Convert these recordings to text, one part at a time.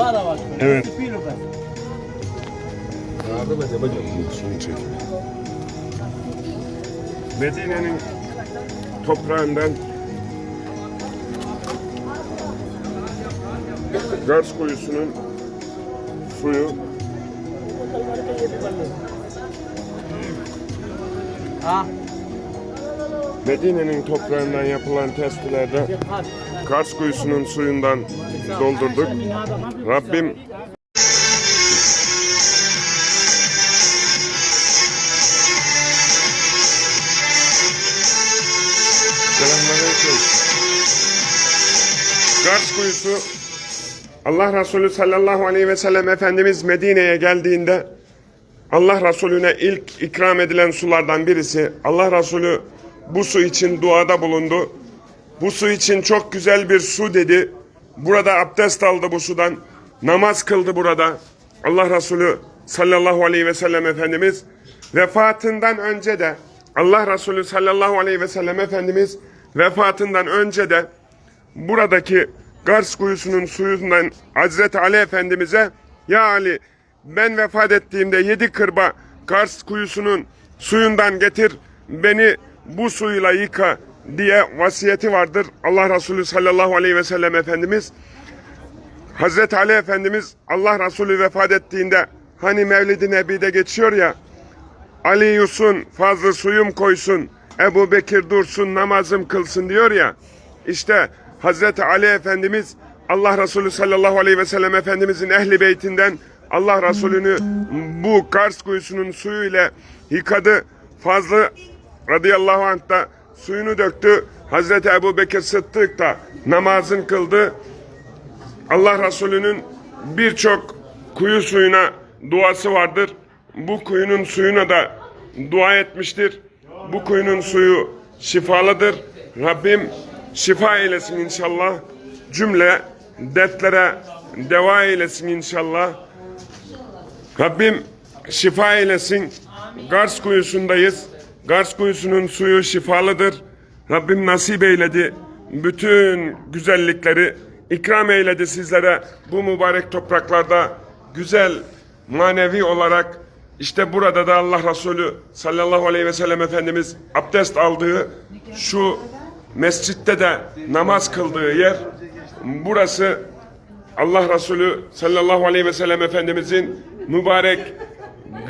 Bara bak. Evet. Şunu çek. Medine'nin toprağından Gars kuyusunun suyu Ha? Medine'nin toprağından yapılan testilerde. Kars kuyusunun suyundan doldurduk. Rabbim. Kars kuyusu Allah Resulü sallallahu aleyhi ve sellem Efendimiz Medine'ye geldiğinde Allah Resulüne ilk ikram edilen sulardan birisi. Allah Resulü bu su için duada bulundu. Bu su için çok güzel bir su dedi. Burada abdest aldı bu sudan. Namaz kıldı burada. Allah Resulü sallallahu aleyhi ve sellem Efendimiz vefatından önce de Allah Resulü sallallahu aleyhi ve sellem Efendimiz vefatından önce de buradaki Gars kuyusunun suyundan Hazreti Ali Efendimiz'e ya Ali ben vefat ettiğimde yedi kırba Gars kuyusunun suyundan getir beni bu suyla yıka diye vasiyeti vardır. Allah Resulü sallallahu aleyhi ve sellem Efendimiz Hazreti Ali Efendimiz Allah Resulü vefat ettiğinde hani Mevlid-i Nebi'de geçiyor ya Ali yusun fazla suyum koysun Ebu Bekir dursun namazım kılsın diyor ya işte Hazreti Ali Efendimiz Allah Resulü sallallahu aleyhi ve sellem Efendimizin ehli beytinden Allah Resulü'nü bu Kars kuyusunun suyu ile yıkadı. Fazlı radıyallahu anh da suyunu döktü. Hazreti Ebu Bekir Sıddık da namazın kıldı. Allah Resulü'nün birçok kuyu suyuna duası vardır. Bu kuyunun suyuna da dua etmiştir. Bu kuyunun suyu şifalıdır. Rabbim şifa eylesin inşallah. Cümle dertlere deva eylesin inşallah. Rabbim şifa eylesin. Gars kuyusundayız. Gars kuyusunun suyu şifalıdır. Rabbim nasip eyledi. Bütün güzellikleri ikram eyledi sizlere. Bu mübarek topraklarda güzel manevi olarak işte burada da Allah Resulü sallallahu aleyhi ve sellem Efendimiz abdest aldığı şu mescitte de namaz kıldığı yer burası Allah Resulü sallallahu aleyhi ve sellem Efendimizin mübarek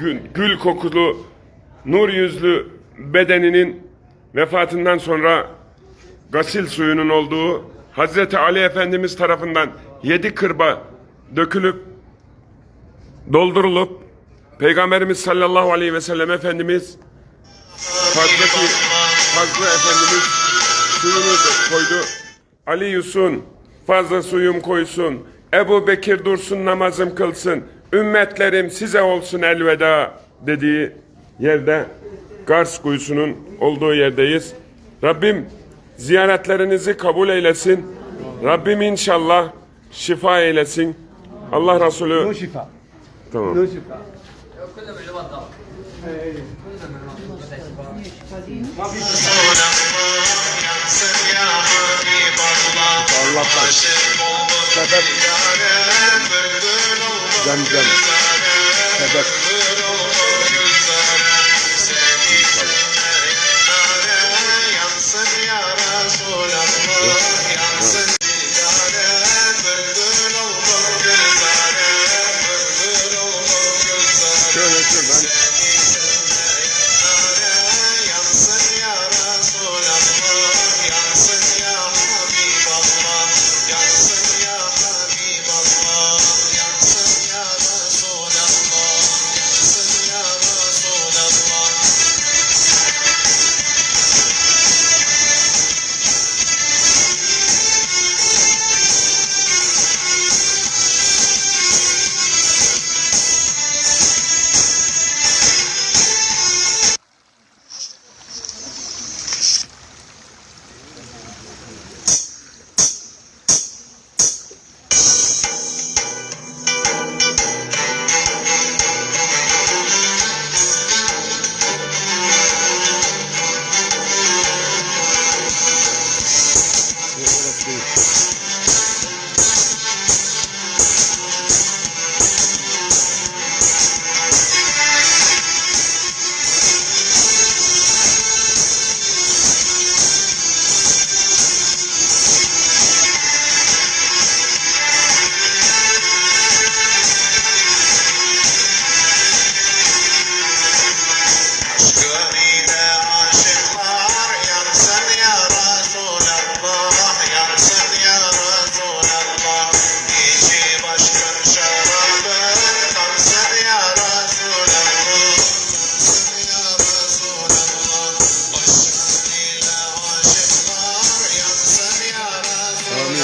gül, gül kokulu nur yüzlü bedeninin vefatından sonra gasil suyunun olduğu Hazreti Ali Efendimiz tarafından yedi kırba dökülüp doldurulup Peygamberimiz sallallahu aleyhi ve sellem Efendimiz Hazreti Fazlı Efendimiz suyunu koydu. Ali Yusun fazla suyum koysun. Ebu Bekir dursun namazım kılsın. Ümmetlerim size olsun elveda dediği yerde Gars kuyusunun olduğu yerdeyiz. Rabbim ziyaretlerinizi kabul eylesin. Rabbim inşallah şifa eylesin. Allah Resulü No şifa. tamam. No şifa. Allah'tan. Sebep. Zemzem. Sebep.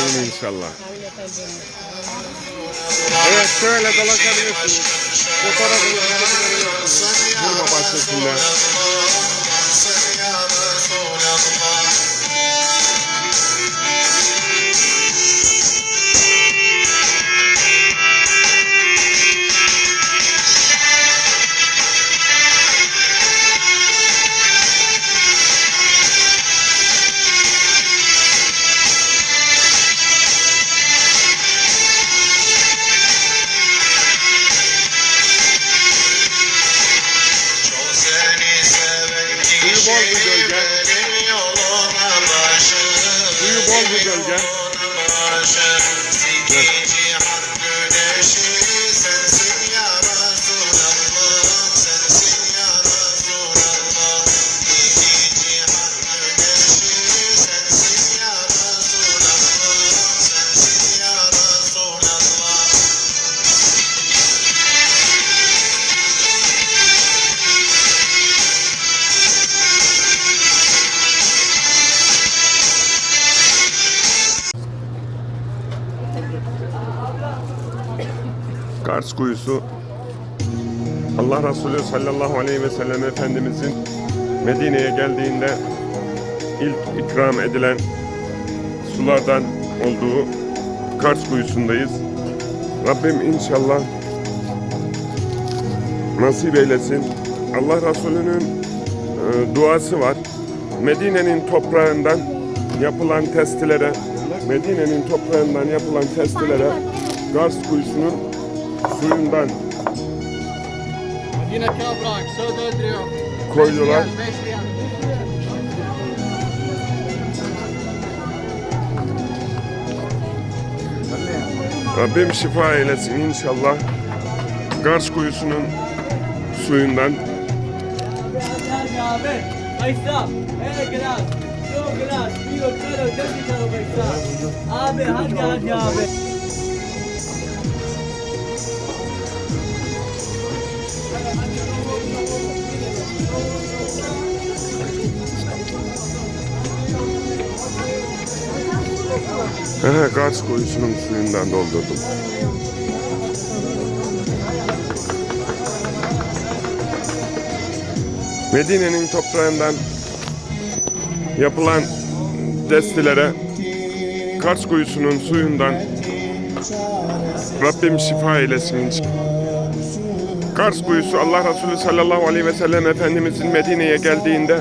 করবেন ইনশাল্লাহ এই একশো এলে দলার সাথে কত রকম Kars kuyusu Allah Resulü sallallahu aleyhi ve sellem Efendimizin Medine'ye geldiğinde ilk ikram edilen sulardan olduğu Kars kuyusundayız. Rabbim inşallah nasip eylesin. Allah Resulü'nün e, duası var. Medine'nin toprağından yapılan testilere, Medine'nin toprağından yapılan testilere Kars kuyusunun suyundan Yine Kabrak, söz öldürüyor. Koyuyorlar. Beş riyal, beş riyal. Rabbim şifa eylesin inşallah. Kars kuyusunun suyundan. Abi hadi hadi abi. He, Kars kuyusunun suyundan doldurdum. Medine'nin toprağından yapılan destilere Kars kuyusunun suyundan Rabbim şifa eylesin. Kars kuyusu Allah Resulü sallallahu aleyhi ve sellem Efendimizin Medine'ye geldiğinde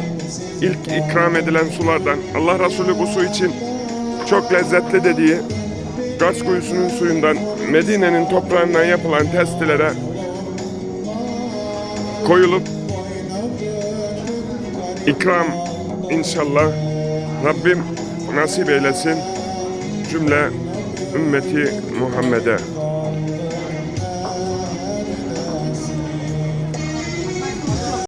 ilk ikram edilen sulardan. Allah Resulü bu su için çok lezzetli dediği Kars kuyusunun suyundan Medine'nin toprağından yapılan testilere koyulup ikram inşallah Rabbim nasip eylesin cümle ümmeti Muhammed'e.